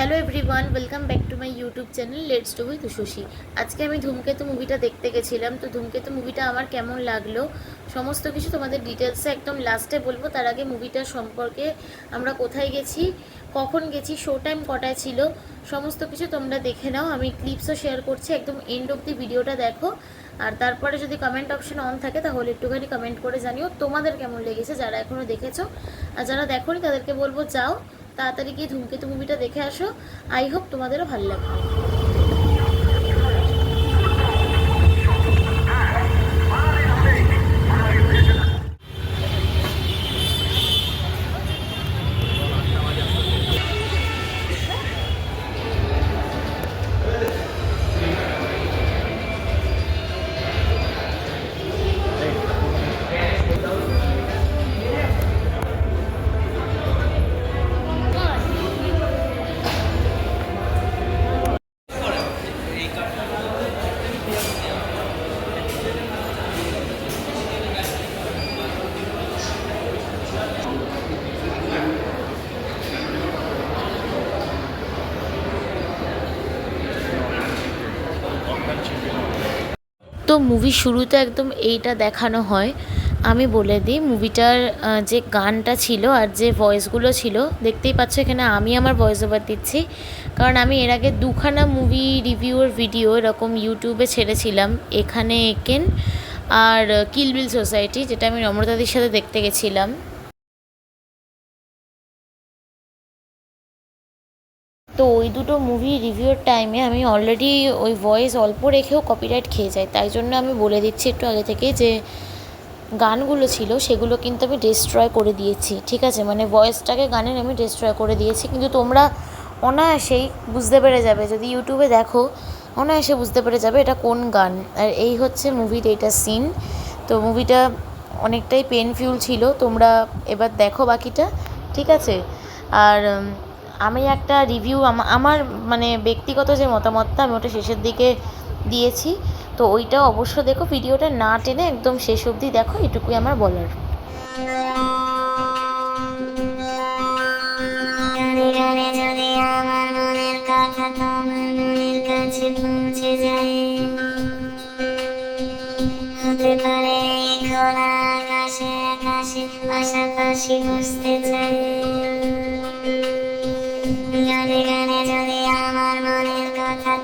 Hello everyone welcome back to my YouTube channel let's to with Shashi আজকে আমি ধূমকেতু মুভিটা দেখতে গেছিলাম, তো ধূমকেতু মুভিটা আমার কেমন লাগল? সমস্ত কিছু তোমাদের ডিটেলসে একদম লাস্টে বলব, তার আগে মুভিটার সম্পর্কে আমরা কোথায় গেছি, কখন গেছি শো টাইম কটায় ছিল, সমস্ত কিছু তোমরা দেখে নাও। আমি ক্লিপসও শেয়ার করছি, একদম এন্ড অব দি ভিডিওটা দেখো। আর তারপরে যদি কমেন্ট অপশন অন থাকে, তাহলে একটুখানি কমেন্ট করে জানিও, তোমাদের কেমন লেগেছে যারা এখনও দেখেছ। আর যারা দেখোনি, তাদেরকে বলব যাও তাড়াতাড়ি গিয়ে ধূমকেতু মুভিটা দেখে আসো। আই হোপ তোমাদেরও ভালো লাগবে। তো মুভির শুরুতে একদম এইটা দেখানো হয়। আমি বলে দিই মুভিটার যে গানটা ছিল আর যে ভয়েসগুলো ছিল, দেখতেই পাচ্ছ এখানে আমি আমার ভয়েস ওভার দিচ্ছি। কারণ আমি এর আগে দুখানা মুভি রিভিউর ভিডিও এরকম ইউটিউবে ছেড়েছিলাম, এখানে একেন আর কিলবিল সোসাইটি যেটা আমি নম্রতাদির সাথে দেখতে গেছিলাম। তো ওই দুটো মুভি রিভিউর টাইমে আমি অলরেডি ওই ভয়েস অল্প রেখেও কপিরাইট খেয়ে যাই। তাই জন্য আমি বলে দিচ্ছি একটু আগে থেকে যে, গানগুলো ছিল সেগুলো কিন্তু আমি ডিস্ট্রয় করে দিয়েছি, ঠিক আছে? মানে ভয়েসটাকে গানের আমি ডিস্ট্রয় করে দিয়েছি। কিন্তু তোমরা অনায়াসেই বুঝতে পেরে যাবে, যদি ইউটিউবে দেখো, অনায়াসে বুঝতে পেরে যাবে এটা কোন গান। আর এই হচ্ছে মুভির এইটা সিন তো মুভিটা অনেকটাই পেনফিউল ছিল। তোমরা এবার দেখো বাকিটা, ঠিক আছে? আর আমি একটা রিভিউ আমার মানে ব্যক্তিগত যে মতামতটা আমি ওটা শেষের দিকে দিয়েছি। তো ওইটা অবশ্য দেখো ভিডিওটা না টেনে একদম শেষ অবধি দেখো, এটুকুই আমার বলার। যদি আমার মনের কাছে পারে আকাশে আকাশে পাশাপাশি বসতে চাই গানে গানে যদি আমার মনের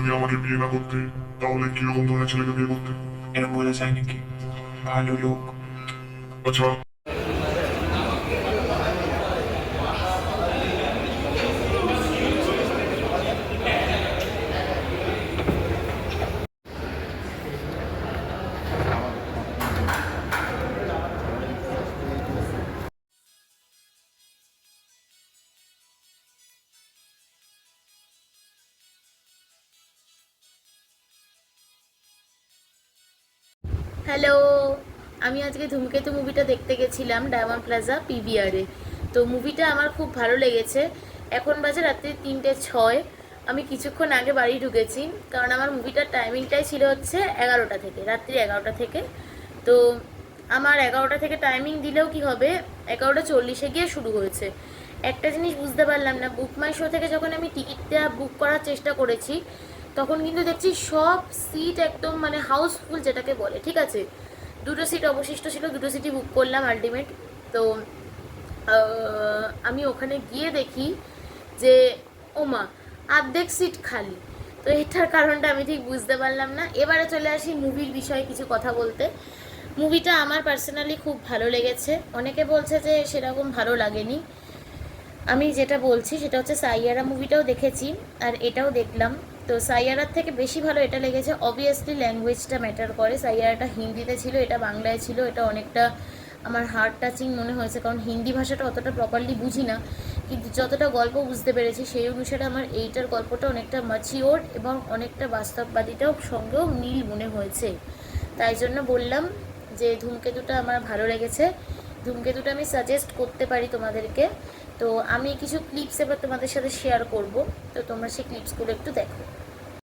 তুমি আমাকে বিয়ে না করতে তাহলে কীরকম ধরনের ছেলেকে বিয়ে করতে? এরকম বোঝা যায় নাকি? ভালো লোক। আচ্ছা। হ্যালো, আমি আজকে ধূমকেতু মুভিটা দেখতে গেছিলাম ডায়মন্ড প্লাজা পিভিআরে তো মুভিটা আমার খুব ভালো লেগেছে। এখন বাজে রাত্রি তিনটে ছয়। আমি কিছুক্ষণ আগে বাড়ি ঢুকেছি, কারণ আমার মুভিটার টাইমিংটাই ছিল হচ্ছে এগারোটা থেকে, রাত্রি এগারোটা থেকে। তো আমার এগারোটা থেকে টাইমিং দিলেও কি হবে, এগারোটা চল্লিশে গিয়ে শুরু হয়েছে। একটা জিনিস বুঝতে পারলাম না বুক মাই শো থেকে যখন আমি টিকিটটা বুক করার চেষ্টা করেছি তখন কিন্তু দেখছি সব সিট একদম মানে হাউসফুল যেটাকে বলে, ঠিক আছে? দুটো সিট অবশিষ্ট ছিল, দুটো সিটই বুক করলাম আলটিমেট তো আমি ওখানে গিয়ে দেখি যে, ওমা, অর্ধেক সিট খালি। তো এটার কারণটা আমি ঠিক বুঝতে পারলাম না। এবারে চলে আসি মুভির বিষয়ে কিছু কথা বলতে। মুভিটা আমার পার্সোনালি খুব ভালো লেগেছে। অনেকে বলছে যে সেরকম ভালো লাগেনি। আমি যেটা বলছি সেটা হচ্ছে সাইয়ারা মুভিটাও দেখেছি, আর এটাও দেখলাম। তো সাইয়ারার থেকে বেশি ভালো এটা লেগেছে। অবভিয়াসলি ল্যাঙ্গুয়েজটা ম্যাটার করে। সাইয়ারাটা হিন্দিতে ছিল, এটা বাংলায় ছিল, এটা অনেকটা আমার হার্ট টাচিং মনে হয়েছে, কারণ হিন্দি ভাষাটা অতটা প্রপারলি বুঝি না। কিন্তু যতটা গল্প বুঝতে পেরেছি, সেই অনুসারে আমার এইটার গল্পটা অনেকটা ম্যাচিওর এবং অনেকটা বাস্তববাদীটাও সঙ্গেও মিল মনে হয়েছে। তাই জন্য বললাম যে ধূমকেতুটা আমার ভালো লেগেছে। ধূমকেতুটা আমি সাজেস্ট করতে পারি তোমাদেরকে। তো আমি কিছু ক্লিপস এবার তোমাদের সাথে শেয়ার করব। তো তোমরা সেই ক্লিপসগুলো একটু দেখো।